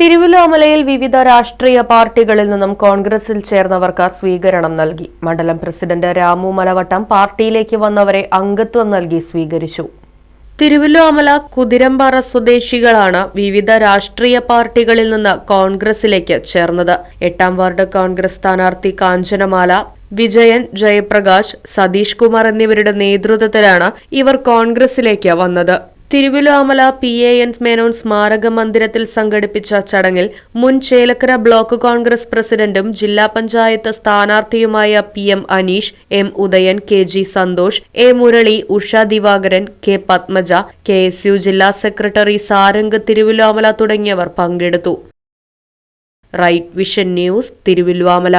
തിരുവല്ലോമലയിൽ വിവിധ രാഷ്ട്രീയ പാർട്ടികളിൽ നിന്നും കോൺഗ്രസിൽ ചേർന്നവർക്ക് സ്വീകരണം നൽകി. മണ്ഡലം പ്രസിഡന്റ് രാമു മലവട്ടം പാർട്ടിയിലേക്ക് വന്നവരെ അംഗത്വം നൽകി സ്വീകരിച്ചു. തിരുവല്ലോമല കുതിരമ്പാറ സ്വദേശികളാണ് വിവിധ രാഷ്ട്രീയ പാർട്ടികളിൽ നിന്ന് കോൺഗ്രസിലേക്ക് ചേർന്നത്. എട്ടാം വാർഡ് കോൺഗ്രസ് സ്ഥാനാർത്ഥി കാഞ്ചനമാല വിജയൻ ജയപ്രകാശ് സതീഷ് കുമാർ എന്നിവരുടെ നേതൃത്വത്തിലാണ് ഇവർ കോൺഗ്രസിലേക്ക് വന്നത്. Thiruvilwamala P A N Menon സ്മാരക മന്ദിരത്തിൽ സംഘടിപ്പിച്ച ചടങ്ങിൽ മുൻ ചേലക്കര ബ്ലോക്ക് കോൺഗ്രസ് പ്രസിഡന്റും ജില്ലാ panchayat സ്ഥാനാർത്ഥിയുമായ P M Aneesh M Udayan K G Santhosh A Murali Usha Divakaran K Padmaja K S U ജില്ലാ സെക്രട്ടറി സാരംഗ് തിരുവിലോമല തുടങ്ങിയവർ പങ്കെടുത്തു. Right vision news Thiruvilwamala